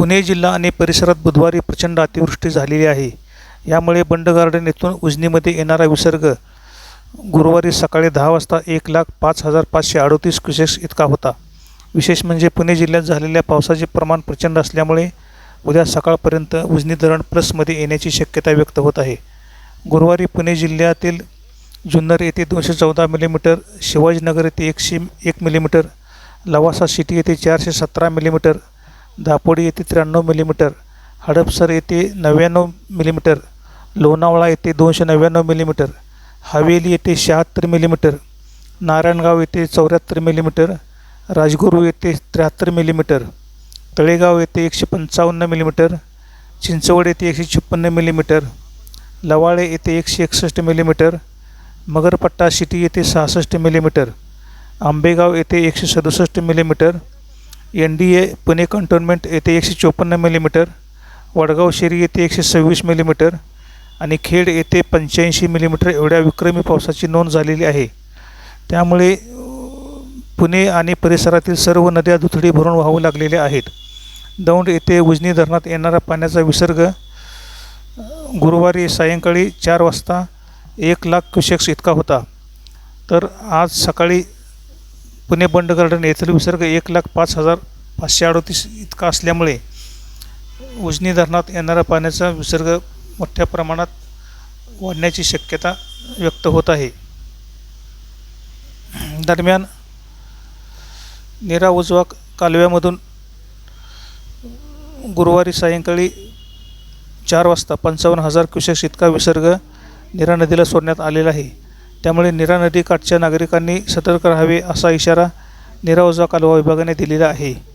पुणे जिल्हा आणि परिसरात बुधवारी प्रचंड अतिवृष्टी झालेली आहे. यामुळे बंड गार्डन येथून उजनीमध्ये येणारा विसर्ग गुरुवारी सकाळी दहा वाजता एक लाख पाच हजार पाचशे अडोतीस क्युसेक्स इतका होता. विशेष म्हणजे पुणे जिल्ह्यात झालेल्या पावसाचे प्रमाण प्रचंड असल्यामुळे उद्या सकाळपर्यंत उजनी धरण प्लसमध्ये येण्याची शक्यता व्यक्त होत आहे. गुरुवारी पुणे जिल्ह्यातील जुन्नर येथे दोनशे चौदा मिलीमीटर शिवाजीनगर येथे एकशे एक मिलीमीटर लवासा सिटी येथे चारशे सतरा मिलीमीटर दापोडी येथे त्र्याण्णव मिलीमीटर हडपसर येथे नव्याण्णव मिलीमीटर लोणावळा येथे दोनशे नव्याण्णव मिलीमीटर हवेली येथे शहात्तर मिलीमीटर नारायणगाव येथे चौऱ्याहत्तर मिलीमीटर राजगुरू येथे त्र्याहत्तर मिलीमीटर तळेगाव येथे एकशे पंचावन्न मिलीमीटर चिंचवड येथे एकशे छप्पन्न मिलीमीटर लवाळे येथे एकशे एकसष्ट मिलीमीटर मगरपट्टा सिटी येथे सहासष्ट मिलीमीटर आंबेगाव येथे एकशे सदुसष्ट millimetre N D A Pune cantonment येथे एकशे चोपन्न मिलीमीटर वडगाव शेरी येथे एकशे सव्वीस मिलीमीटर आणि खेड येथे पंच्याऐंशी मिलीमीटर एवढ्या विक्रमी पावसाची नोंद झालेली आहे. त्यामुळे पुणे आणि परिसरातील सर्व नद्या दुथडी भरून वाहू लागलेल्या आहेत. दौंड येथे उजनी धरणात येणारा पाण्याचा विसर्ग गुरुवारी सायंकाळी चार वाजता एक लाख क्युसेक्स इतका होता. तर आज सकाळी पुणे बंड गार्डन येथील विसर्ग एक लाख पाच हजार पाचशे अडतीस इतका असल्यामुळे उजनी धरणात येणारा पाण्याचा विसर्ग मोठ्या प्रमाणात वाढण्याची शक्यता व्यक्त होत आहे. दरम्यान नेरा उजवा कालव्यामधून गुरुवारी सायंकाळी चार वाजता पंचावन्न हजार क्युसेक्स इतका विसर्ग नीरा नदीला सोडण्यात आलेला आहे. त्यामुळे नीरा नदीकाठच्या नागरिकांनी सतर्क राहावे असा इशारा नीरा उजवा कालवा विभागाने दिलेला आहे.